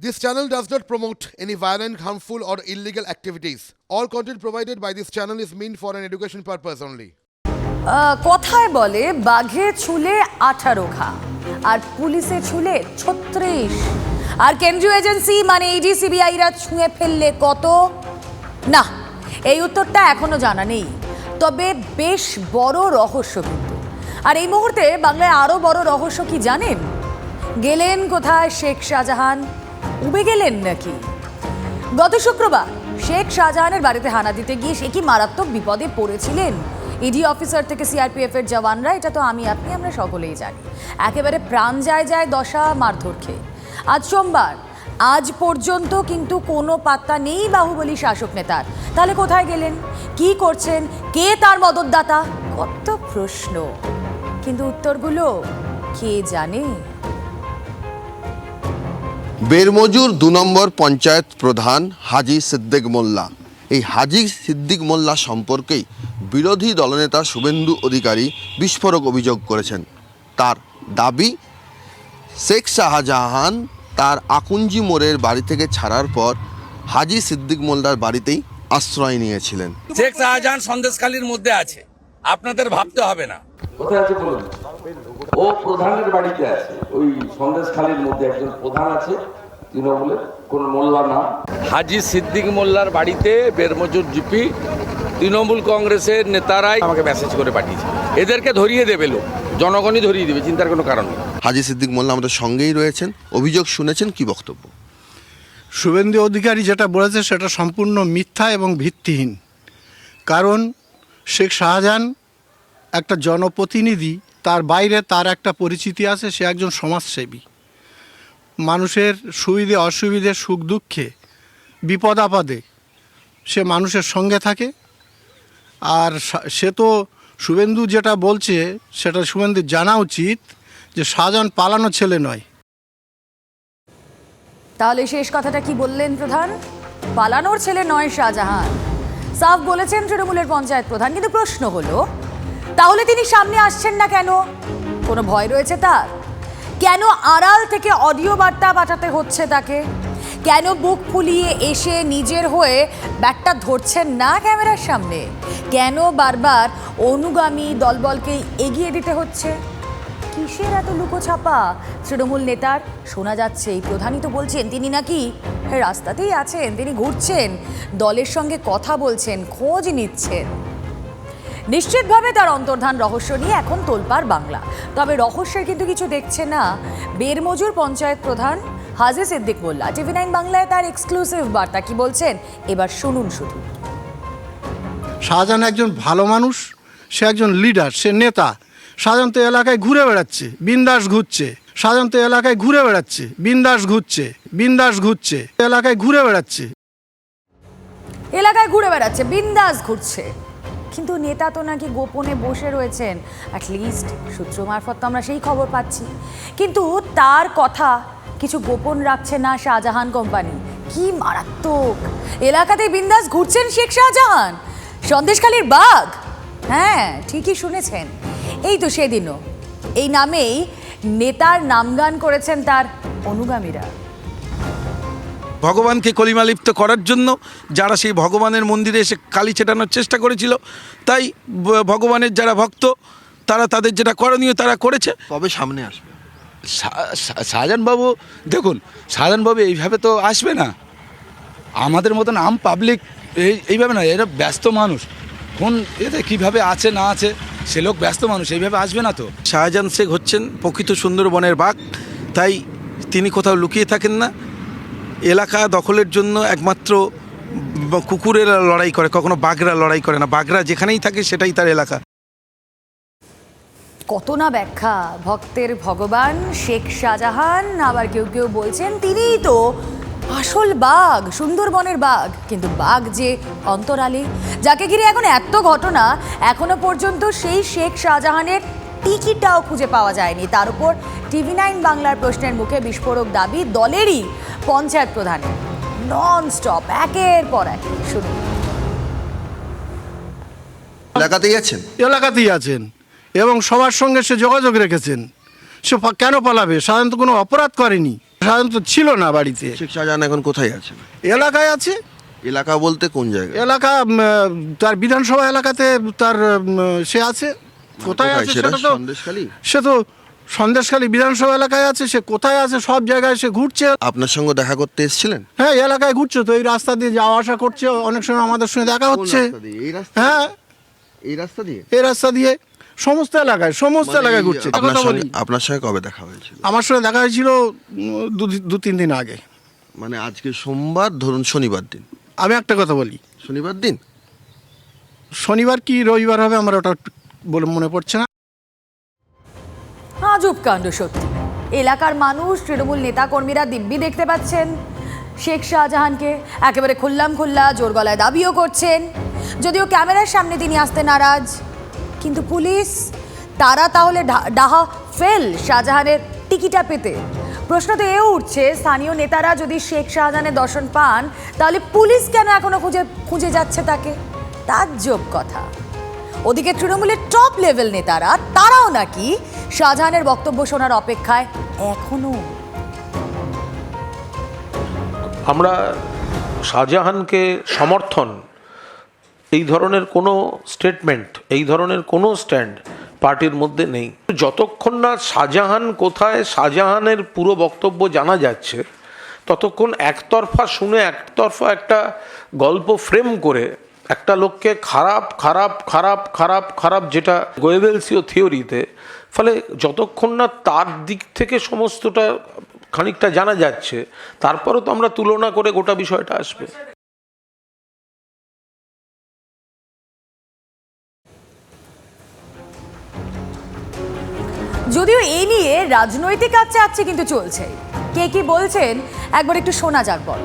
This channel does not promote any violent, harmful, or illegal activities. All content provided by this channel is meant for an education purpose only. কথায় বলে বাঘে ছুলে আঠারো ঘা আর পুলিশে ছুলে ছত্রিশ আর কেন্দ্রীয় এজেন্সি মানে ইডি সিবিআইরা ছুঁয়ে ফেললে কত না এই উত্তরটা এখনও জানা নেই তবে বেশ বড় রহস্য কিন্তু আর এই মুহূর্তে বাংলায় আরও বড় রহস্য কি জানেন গেলেন কোথায় শেখ শাহজাহান উবে গেলেন নাকি? গত শুক্রবার শেখ শাহজাহানের বাড়িতে হানা দিতে গিয়ে সে কি মারাত্মক বিপদে পড়েছিলেন? ইডি অফিসার থেকে সিআরপিএফ এর জওয়ানরা, এটা তো আমি, আপনি, আমরা সকলেই জানি। একেবারে প্রাণ যায় যায় দশা মারধর খেয়ে। আজ সোমবার, আজ পর্যন্ত কিন্তু কোনো পাত্তা নেই বাহুবলী শাসক নেতার। তাহলে কোথায় গেলেন? কি করছেন? কে তার মদতদাতা? কত প্রশ্ন। কিন্তু উত্তরগুলো কে জানে? বেরমজুর দু নম্বর পঞ্চায়েত প্রধান হাজি সিদ্দিক মোল্লা। এই হাজি সিদ্দিক মোল্লা সম্পর্কেই বিরোধী দলনেতা শুভেন্দু অধিকারী বিস্ফোরক অভিযোগ করেছেন। তার দাবি শেখ শাহজাহান তার আকুঞ্জি মোড়ের বাড়ি থেকে ছাড়ার পর হাজি সিদ্দিক মোল্লার বাড়িতেই আশ্রয় নিয়েছিলেন। শেখ শাহজাহান সন্দেশখালীর মধ্যে আছে। আপনাদের ভাবতে হবে না। কোথায় আছে বলুন? ও প্রধানের বাড়িতে আছে। ওই সন্দেশখালীর মধ্যে একজন প্রধান আছে তৃণমূলের কোন মোল্লা নাম হাজি সিদ্দিক মোল্লার বাড়িতে বেরমজুর জিপি তৃণমূল কংগ্রেসের নেতারাই আমাকে মেসেজ করে পাঠিয়েছে। এদেরকে ধরিয়ে দেবে লোক জনগণই ধরিয়ে দেবে চিন্তার কোনো কারণ নেই। হাজি সিদ্দিক মোল্লা আমাদের সঙ্গেই রয়েছেন। অভিযোগ শুনেছেন কি বক্তব্য? শুভেন্দু অধিকারী যেটা বলেছে সেটা সম্পূর্ণ মিথ্যা এবং ভিত্তিহীন। কারণ শেখ শাহজাহান একটা জনপ্রতিনিধি তার বাইরে তার একটা পরিচিতি আছে, সে একজন সমাজসেবী। মানুষের সুবিধে, অসুবিধে, সুখ, দুঃখে, বিপদ, আপদে সে মানুষের সঙ্গে থাকে। আর সে তো শুভেন্দু যেটা বলছে, সেটা শুভেন্দুর জানা উচিত যে শাহজাহান পালানো ছেলে নয়। তাহলে শেষ কথাটা কি বললেন প্রধান? পালানোর ছেলে নয় শাহজাহান। সাফ বলেছেন তৃণমূলের পঞ্চায়েত প্রধান, কিন্তু প্রশ্ন হলো তাহলে তিনি সামনে আসছেন না কেন? কোনো ভয় রয়েছে তার? কেন আড়াল থেকে অডিও বার্তা পাঠাতে হচ্ছে তাকে? কেন বুক ফুলিয়ে এসে নিজের হয়ে ব্যাগটা ধরছেন না ক্যামেরার সামনে? কেন বারবার অনুগামী দলবলকে এগিয়ে দিতে হচ্ছে? কিসের এত লুকোছাপা? তৃণমূল নেতার শোনা যাচ্ছে, এই প্রধানই তো বলছেন, তিনি নাকি রাস্তাতেই আছেন, তিনি ঘুরছেন, দলের সঙ্গে কথা বলছেন, খোঁজ নিচ্ছেন। নিশ্চিতভাবে তার অন্তর্ধান রহস্য নিয়ে এখন তোলপার বাংলা। তবে রহস্যের কিন্তু কিছু দেখছে না। বেরমজুর পঞ্চায়েত প্রধান হাজি সিদ্দিক মোল্লা। টিভি নাইন বাংলায় তার এক্সক্লুসিভ বার্তা কি বলছেন? এবার শুনুন শুধু। শাহজাহান একজন ভালো মানুষ সে একজন লিডার সে নেতা। শাহজাহান তো এলাকায় ঘুরে বেড়াচ্ছে বিন্দাস ঘুরছে। শাহজাহান তো এলাকায় ঘুরে বেড়াচ্ছে বিন্দাস ঘুরছে বিন্দাস ঘুরছে। এলাকায় ঘুরে বেড়াচ্ছে। এলাকায় ঘুরে বেড়াচ্ছে বিন্দাস ঘুরছে। কিন্তু নেতা তো নাকি গোপনে বসে রয়েছেন। অ্যাটলিস্ট সূত্র মারফত তো আমরা সেই খবর পাচ্ছি। কিন্তু তার কথা কিছু গোপন রাখছে না শাহজাহান কোম্পানি। কি মারাত্মক। এলাকাতে বিন্দাস ঘুরছেন শেখ শাহজাহান। সন্দেশখালীর বাঘ। হ্যাঁ ঠিকই শুনেছেন। এই তো সেদিনও। এই নামেই নেতার নামগান করেছেন তার অনুগামীরা। ভগবানকে কলিমালিপ্ত করার জন্য যারা সেই ভগবানের মন্দিরে এসে কালি ছেটানোর চেষ্টা করেছিল তাই ভগবানের যারা ভক্ত তারা তাদের যেটা করণীয় তারা করেছে। কবে সামনে আসবে? শাহজাহানবাবু দেখুন শাহজাহানবাবু এইভাবে তো আসবে না। আমাদের মতন আম পাবলিক এই এইভাবে না এরা ব্যস্ত মানুষ। কোন এতে কীভাবে আছে না আছে সে লোক ব্যস্ত মানুষ এইভাবে আসবে না তো। শাহজাহান শেখ হচ্ছেন প্রকৃত সুন্দরবনের বাঘ তাই তিনি কোথাও লুকিয়ে থাকেন না। এলাকা দখলের জন্য একমাত্র কুকুরেরা লড়াই করে, কখনো বাঘরা লড়াই করে না। বাঘরা যেখানেই থাকে সেটাই তার এলাকা। কত না ব্যাখ্যা। ভক্তের ভগবান শেখ শাহজাহান, আবার কেউ কেউ বলছেন তিনিই তো আসল বাঘ, সুন্দরবনের বাঘ। কিন্তু বাঘ যে অন্তরালে, যাকে ঘিরে এখন এত ঘটনা, এখনও পর্যন্ত সেই শেখ শাহজাহানের টিকিটাও খুঁজে পাওয়া যায়নি। তার উপর টিভি নাইন বাংলার প্রশ্নের মুখে বিস্ফোরক দাবি দলেরই পঞ্চায়েত প্রধানের। নন স্টপ একের পর এক। শুনুন। এলাকাতেই আছেন? এলাকাতেই আছেন। এবং সবার সঙ্গে সে যোগাযোগ রেখেছেন। সে কেন পালাবে? সাধারণত কোনো অপরাধ করেনি। সাধারণত ছিল না বাড়িতে। শেখ শাহজাহান এখন কোথায় আছে? এলাকায় আছে। এলাকা বলতে কোন জায়গায়? এলাকা তার বিধানসভা এলাকাতে তার সে আছে। কোথায় আছে সেটা তো সন্দেশখালী? সে তো সন্দেশখালী বিধানসভা এলাকায় আছে সে কোথায় আছে সব জায়গায় সে ঘুরছে। আপনার সঙ্গে দেখা করতে এসেছিলেন? হ্যাঁ এলাকায় ঘুরছে তো এই রাস্তা দিয়ে যাওয়া আসা করছে অনেক সময় আমাদের সঙ্গে দেখা হচ্ছে। হ্যাঁ। এই রাস্তা দিয়ে? এই রাস্তা দিয়ে সমস্ত এলাকায় সমস্ত মানে এলাকায় ঘুরছে। আপনার সঙ্গে আপনার সঙ্গে কবে দেখা হয়েছিল? আমার সঙ্গে দেখা হয়েছিল দু- দু তিন দিন আগে। মানে আজকে সোমবার ধরুন শনিবার দিন। আমি একটা কথা বলি। শনিবার দিন? শনিবার কি রবিবার হবে আমার ওটা বলে মনে পড়ছে না। আজব কাণ্ড সত্যি। এলাকার মানুষ, তৃণমূল নেতাকর্মীরা দিব্যি দেখতে পাচ্ছেন। শেখ শাহজাহানকে একেবারে খুল্লাম খুল্লা, জোর গলায় দাবিও করছেন। যদিও ক্যামেরার সামনে তিনি আসতে নারাজ। কিন্তু পুলিশ, তারা তাহলে ডাহা ফেল শাহজাহানের টিকিটা পেতে। প্রশ্ন তো এও উঠছে, স্থানীয় নেতারা যদি শেখ শাহজাহানের দর্শন পান, তাহলে পুলিশ কেন এখনও খুঁজে খুঁজে যাচ্ছে তাকে? তাজ্জব কথা। ওদিকে তৃণমূলের টপ লেভেল নেতারা, তারাও নাকি শাহজাহানের বক্তব্য শোনার অপেক্ষায় এখনও। আমরা শাহজাহানকে সমর্থন, এই ধরনের কোনো স্টেটমেন্ট এই ধরনের কোনো স্ট্যান্ড পার্টির মধ্যে নেই। যতক্ষণ না শাহজাহান কোথায়, শাহজাহানের পুরো বক্তব্য জানা যাচ্ছে, ততক্ষণ একতরফা শুনে একতরফা একটা গল্প ফ্রেম করে একটা লোককে খারাপ খারাপ খারাপ খারাপ খারাপ যেটা গোয়েবেলসীয় থিওরিতে ফলে যতক্ষণ না তার দিক থেকে সমস্তটা খানিকটা জানা যাচ্ছে তারপরও তো আমরা তুলনা করে গোটা বিষয়টা আসবে। যদিও এই নিয়ে রাজনৈতিক আচ্ছা আচ্ছে কিন্তু চলছে। কে কি বলছেন একবার একটু শোনা যাক বল।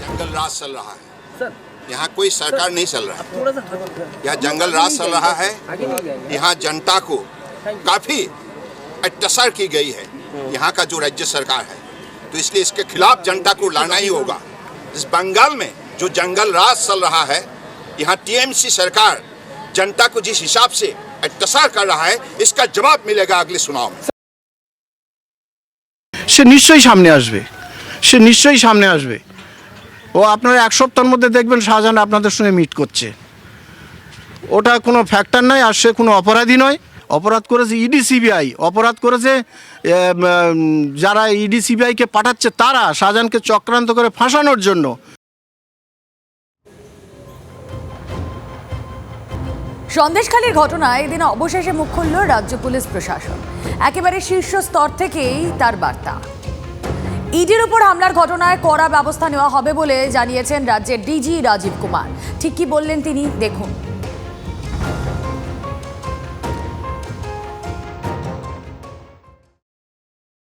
জঙ্গল রাজ চল রা হ্যাঁ है यहाँ कोई सरकार नहीं चल रहा यह जंगल राज चल रहा है यहाँ जनता को काफी अत्याचार की गई है यहाँ का जो राज्य सरकार है तो इसलिए इसके खिलाफ जनता को लड़ना ही होगा इस बंगाल में जो जंगल राज चल रहा है यहाँ टीएमसी सरकार जनता को जिस हिसाब से अत्याचार कर रहा है इसका जवाब मिलेगा अगले चुनाव में সে নিশ্চয়ই সামনে আসবে সে নিশ্চয়ই সামনে আসবে ও আপনারা এক সপ্তাহের মধ্যে দেখবেন শাহজাহান আপনাদের সঙ্গে মিট করছে। ওটা কোনো ফ্যাক্টর নয় আর সে কোনো অপরাধী নয়। অপরাধ করেছে ইডি সিবিআই। অপরাধ করেছে যারা ইডি সিবিআইকে পাঠাচ্ছে, তারা শাহজাহানকে চক্রান্ত করে ফাঁসানোর জন্য। সন্দেশখালীর ঘটনায় এদিন অবশেষে মুখ খুলল রাজ্য পুলিশ প্রশাসন। একেবারে শীর্ষ স্তর থেকেই তার বার্তা। ইডির উপর হামলার ঘটনায় কড়া ব্যবস্থা নেওয়া হবে বলে জানিয়েছেন রাজ্যের ডিজি রাজীব কুমার ঠিক কি বললেন তিনি দেখুন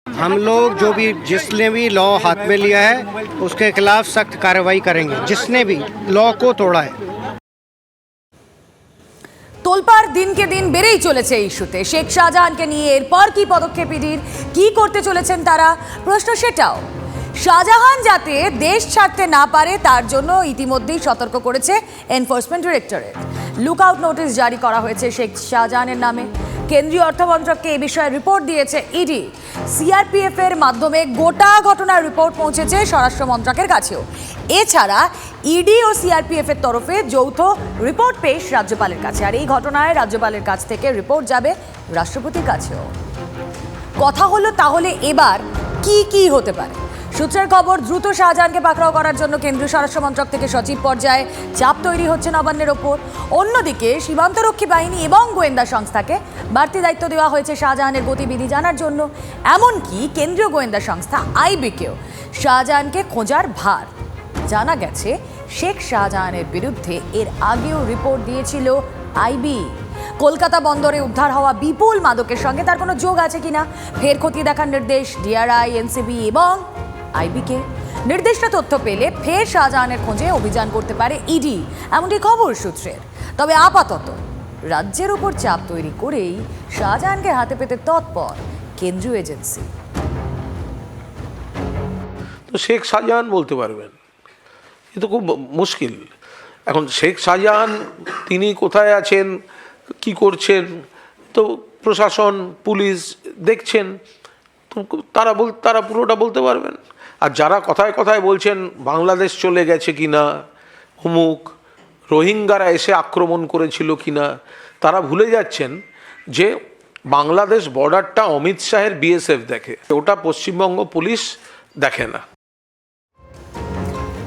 हम लोग जो भी जिसने भी लॉ हाथ में लिया है उसके खिलाफ सख्त कार्रवाई करेंगे जिसने भी लॉ को तोड़ा है তোলপাড় দিনকে দিন বেড়েই চলেছে ইস্যুতে। শেখ শাহজাহানকে নিয়ে এরপর কি পদক্ষেপ ইডির, কি করতে চলেছেন তারা? প্রশ্ন সেটাও। শাহজাহান যাতে দেশ ছাড়তে না পারে, তার জন্য ইতিমধ্যেই সতর্ক করেছে enforcement directorate. Look out notice জারি করা হয়েছে শেখ শাহজাহানের নামে। কেন্দ্রীয় অর্থমন্ত্রককে এ বিষয়ে রিপোর্ট দিয়েছে ইডি। সিআরপিএফ এর মাধ্যমে গোটা ঘটনার রিপোর্ট পৌঁছেছে স্বরাষ্ট্র মন্ত্রকের কাছেও। এছাড়া ইডি ও সিআরপিএফ এর তরফে যৌথ রিপোর্ট পেশ রাজ্যপালের কাছে। আর এই ঘটনায় রাজ্যপালের কাছ থেকে রিপোর্ট যাবে রাষ্ট্রপতির কাছেও। কথা হলো তাহলে এবার কি কি হতে পারে? সূত্রের খবর, দ্রুত শাহজাহানকে পাকড়াও করার জন্য কেন্দ্রীয় স্বরাষ্ট্র মন্ত্রক থেকে সচিব পর্যায়ে চাপ তৈরি হচ্ছে নবান্নের ওপর। অন্যদিকে, সীমান্তরক্ষী বাহিনী এবং গোয়েন্দা সংস্থাকে বাড়তি দায়িত্ব দেওয়া হয়েছে শাহজাহানের গতিবিধি জানার জন্য। এমনকি কেন্দ্রীয় গোয়েন্দা সংস্থা আইবিকেও শাহজাহানকে খোঁজার ভার। জানা গেছে, শেখ শাহজাহানের বিরুদ্ধে এর আগেও রিপোর্ট দিয়েছিল আইবি। কলকাতা বন্দরে উদ্ধার হওয়া বিপুল মাদকের সঙ্গে তার কোনো যোগ আছে কিনা, ফের খতিয়ে দেখার নির্দেশ ডিআরআই, এনসিবি এবং আইবিকে। নির্দিষ্ট তথ্য পেলে ফের শাহজাহানের খোঁজে অভিযান করতে পারে ইডি, এমনটি খবর সূত্রের। তবে আপাতত রাজ্যের উপর চাপ তৈরি করেই শাহজাহানকে হাতে পেতে তৎপর কেন্দ্রীয় এজেন্সি। তো শেখ শাহজাহান বলতে পারবেন। এ তো খুব মুশকিল। এখন শেখ শাহজাহান, তিনি কোথায় আছেন, কি করছেন, তো প্রশাসন, পুলিশ দেখছেন, তো তারা বল, তারা পুরোটা বলতে পারবেন। আর যারা কথায় কথায় বলছেন বাংলাদেশ চলে গেছে কিনা অমুক রোহিঙ্গারা এসে আক্রমণ করেছিল কিনা, তারা ভুলে যাচ্ছেন যে বাংলাদেশ বর্ডারটা অমিত শাহের বিএসএফ দেখে, ওটা পশ্চিমবঙ্গ পুলিশ দেখে না।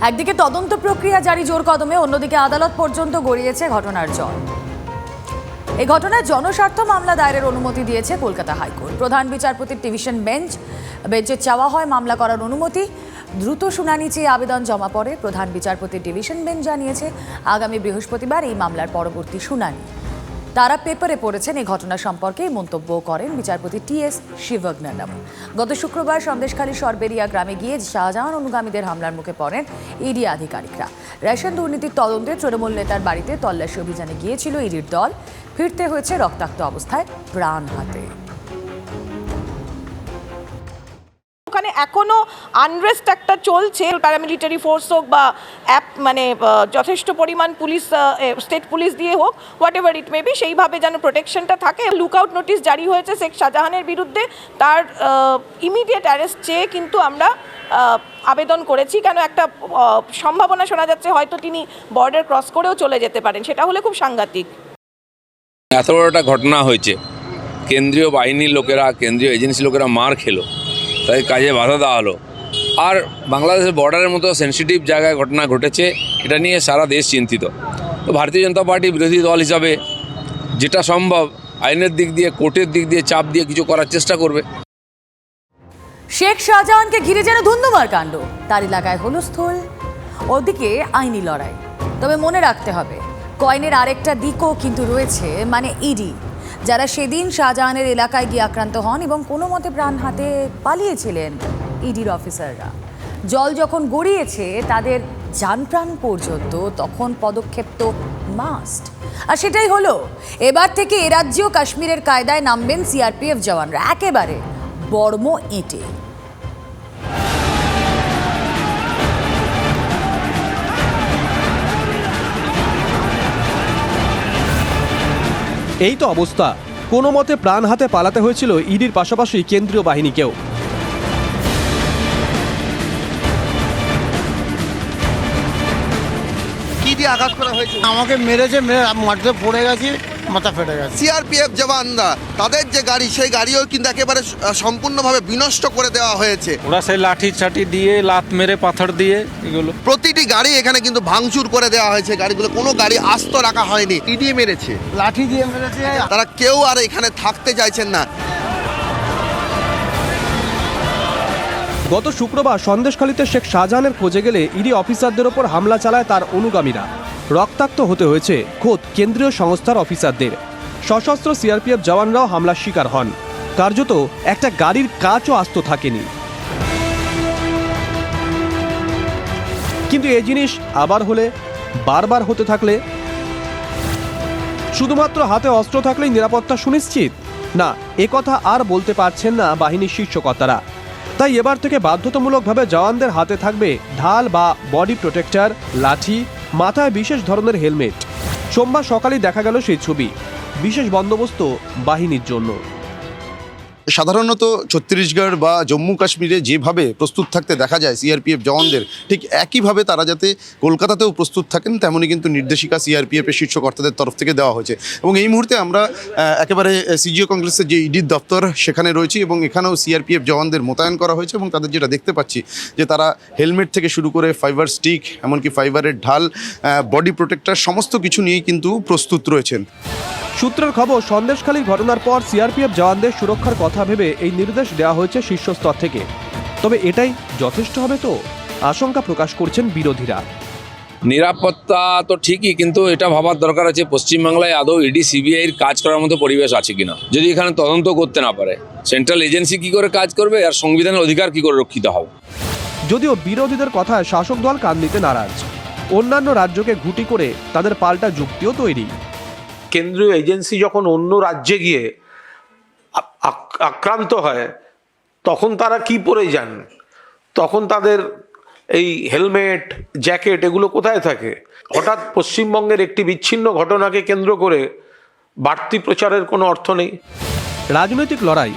একদিকে তদন্ত প্রক্রিয়া জারি জোর কদমে, অন্যদিকে আদালত পর্যন্ত গড়িয়েছে ঘটনার জল এই ঘটনায় জনস্বার্থ মামলা দায়েরের অনুমতি দিয়েছে কলকাতা হাইকোর্ট। প্রধান বিচারপতির ডিভিশন বেঞ্চ, বেঞ্চে চাওয়া হয় মামলা করার অনুমতি। দ্রুত শুনানি চেয়ে আবেদন জমা পড়ে প্রধান বিচারপতির ডিভিশন বেঞ্চ জানিয়েছে, আগামী বৃহস্পতিবার এই মামলার পরবর্তী শুনানি। তারা পেপারে পড়েছেন এই ঘটনা সম্পর্কে মন্তব্য করেন বিচারপতি টি এস শিবগ্নানম গত শুক্রবার সন্দেশখালী সরবেরিয়া গ্রামে গিয়ে শাহজাহান অনুগামীদের হামলার মুখে পড়েন ইডি আধিকারিকরা। রেশন দুর্নীতির তদন্তে তৃণমূল নেতার বাড়িতে তল্লাশি অভিযানে গিয়েছিল ইডির দল। ফিরতে হয়েছে রক্তাক্ত অবস্থায় প্রাণ হাতে। ওখানে এখনও আনরেস্ট একটা চলছে প্যারামিলিটারি ফোর্স হোক বা অ্যাপ মানে যথেষ্ট পরিমাণ পুলিশ স্টেট পুলিশ দিয়ে হোক whatever it may be সেইভাবে যেন প্রোটেকশনটা থাকে। লুকআউট নোটিশ জারি হয়েছে শেখ শাহজাহানের বিরুদ্ধে। তার ইমিডিয়েট অ্যারেস্ট চেয়ে কিন্তু আমরা আবেদন করেছি। কেন একটা সম্ভাবনা শোনা যাচ্ছে হয়তো তিনি বর্ডার ক্রস করেও চলে যেতে পারেন। সেটা হলে খুব সাংঘাতিক। এত বড় একটা ঘটনা হয়েছে। কেন্দ্রীয় বাহিনীর লোকেরা, কেন্দ্রীয় এজেন্সি লোকেরা মার খেলো। তাই কাজে বাধা দেওয়া হলো। আর বাংলাদেশের বর্ডারের মতো সেন্সিটিভ জায়গায় ঘটনা ঘটেছে, এটা নিয়ে সারা দেশ চিন্তিত। তো ভারতীয় জনতা পার্টি বিরোধী দল হিসাবে যেটা সম্ভব, আইনের দিক দিয়ে, কোর্টের দিক দিয়ে চাপ দিয়ে কিছু করার চেষ্টা করবে। শেখ শাহজাহানকে ঘিরে যেন ধুন্ধুমার কাণ্ড, তার এলাকায় হলো স্থল, ওদিকে আইনি লড়াই। তবে মনে রাখতে হবে, কয়েনের আরেকটা দিকও কিন্তু রয়েছে মানে ইডি। যারা সেদিন শাহজাহানের এলাকায় গিয়ে আক্রান্ত হন এবং কোনো মতে প্রাণ হাতে পালিয়েছিলেন ইডির অফিসাররা। জল যখন গড়িয়েছে, তাদের যানপ্রাণ পর্যন্ত তখন পদক্ষেপ তো মাস্ট আর সেটাই হলো, এবার থেকে এ কাশ্মীরের কায়দায় নামবেন সিআরপিএফ জওয়ানরা। একেবারে বর্ম এঁটে এই তো অবস্থা। কোনো মতে প্রাণ হাতে পালাতে হয়েছিল ইডির পাশাপাশি কেন্দ্রীয় বাহিনীকেও। কি দিয়ে আঘাত করা হয়েছে? আমাকে মেরেছে মেরে মাটিতে পড়ে গেছি। মাথা ফেটে গেছে। সিআরপিএফ জওয়ানরা তাদের যে গাড়ি সেই গাড়িও কিন্তু একেবারে সম্পূর্ণভাবে বিনষ্ট করে দেওয়া হয়েছে। ওরা সেই লাঠি চাটি দিয়ে লাত মেরে পাথর দিয়ে এগুলো। প্রতিটি গাড়ি এখানে কিন্তু ভাঙচুর করে দেওয়া হয়েছে। গাড়িগুলো কোনো গাড়ি আস্ত রাখা হয়নি। ইডিয়ে মেরেছে? লাঠি দিয়ে মেরেছে। তারা কেউ আর এখানে থাকতে চাইছেন না। গত শুক্রবার সন্দেশখালীতে শেখ শাহজাহানের খোঁজে গেলে ইডি অফিসারদের ওপর হামলা চালায় তার অনুগামীরা। রক্তাক্ত হতে হয়েছে খোদ কেন্দ্রীয় সংস্থার অফিসারদের। সশস্ত্র সিআরপিএফ জওয়ানরাও হামলার শিকার হন। কার্যত একটা গাড়ির কাচও আস্ত থাকেনি। কিন্তু এ জিনিস আবার হলে, বারবার হতে থাকলে? শুধুমাত্র হাতে অস্ত্র থাকলেই নিরাপত্তা সুনিশ্চিত? না একথা আর বলতে পারছেন না বাহিনীর শীর্ষকর্তারা। তাই এবার থেকে বাধ্যতামূলকভাবে জওয়ানদের হাতে থাকবে ঢাল বা বডি প্রোটেক্টর, লাঠি মাথায় বিশেষ ধরনের হেলমেট। সোমবার সকালে দেখা গেল সেই ছবি। বিশেষ বন্দোবস্ত বাহিনীর জন্য। সাধারণত ছত্তিশগড় বা জম্মু কাশ্মীরে যেভাবে প্রস্তুত থাকতে দেখা যায় সিআরপিএফ জওয়ানদের, ঠিক একইভাবে তারা যাতে কলকাতাতেও প্রস্তুত থাকেন, তেমনই কিন্তু নির্দেশিকা সিআরপিএফের শীর্ষ কর্তাদের তরফ থেকে দেওয়া হয়েছে। এবং এই মুহূর্তে আমরা একেবারে সিজিও কংগ্রেসের যে ইডির দপ্তর সেখানে রয়েছি এবং এখানেও সিআরপিএফ জওয়ানদের মোতায়েন করা হয়েছে এবং তাদের যেটা দেখতে পাচ্ছি যে তারা হেলমেট থেকে শুরু করে ফাইবার স্টিক, এমনকি ফাইবারের ঢাল বডি প্রোটেক্টর, সমস্ত কিছু নিয়েই কিন্তু প্রস্তুত রয়েছেন। সূত্রের খবর সন্দেশখালীর ঘটনার পর সিআরপিএফ জওয়ানদের সুরক্ষার কথা ভেবে এই নির্দেশ দেওয়া হয়েছে শীর্ষস্তর থেকে। তবে এটাই যথেষ্ট হবে তো? আশঙ্কা প্রকাশ করছেন বিরোধীরা। নিরাপত্তা তো ঠিকই কিন্তু এটা ভাবার দরকার আছে পশ্চিমবাংলায় আদৌ ইডি সিবিআইয়ের কাজ করার মতো পরিবেশ আছে কিনা। যদি এখানে তদন্ত করতে না পারে সেন্ট্রাল এজেন্সি কি করে কাজ করবে আর সংবিধানের অধিকার কি করে রক্ষিত হবে? যদিও বিরোধীদের কথায় শাসক দল কান দিতে নারাজ। অন্যান্য রাজ্যকে ঘুটি করে তাদের পাল্টা যুক্তিও তৈরি। কেন্দ্রীয় এজেন্সি যখন অন্য রাজ্যে গিয়ে আক্রান্ত হয়, তখন তারা কি পরে যান? তখন তাদের এই হেলমেট, জ্যাকেট এগুলো কোথায় থাকে? হঠাৎ পশ্চিমবঙ্গের একটি বিচ্ছিন্ন ঘটনাকে কেন্দ্র করে বাড়তি প্রচারের কোনো অর্থ নেই। রাজনৈতিক লড়াই।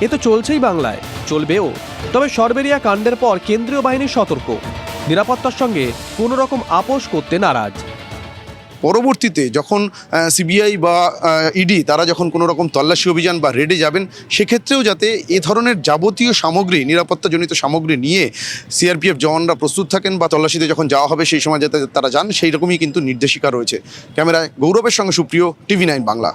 এ তো চলছেই বাংলায়। চলবেও। তবে সরবেরিয়া কাণ্ডের পর কেন্দ্রীয় বাহিনী সতর্ক। নিরাপত্তার সঙ্গে কোনো রকম আপোষ করতে নারাজ। পরবর্তীতে যখন সিবিআই বা ইডি তারা যখন কোনো রকম তল্লাশি অভিযান বা রেডে যাবেন, সেক্ষেত্রেও যাতে এ ধরনের যাবতীয় সামগ্রী, নিরাপত্তাজনিত সামগ্রী নিয়ে সিআরপিএফ জওয়ানরা প্রস্তুত থাকেন বা তল্লাশিতে যখন যাওয়া হবে সেই সময় যাতে তারা যান, সেই রকমই কিন্তু নির্দেশিকা রয়েছে। ক্যামেরায় গৌরবের সঙ্গে সুপ্রিয়, টিভি নাইন বাংলা।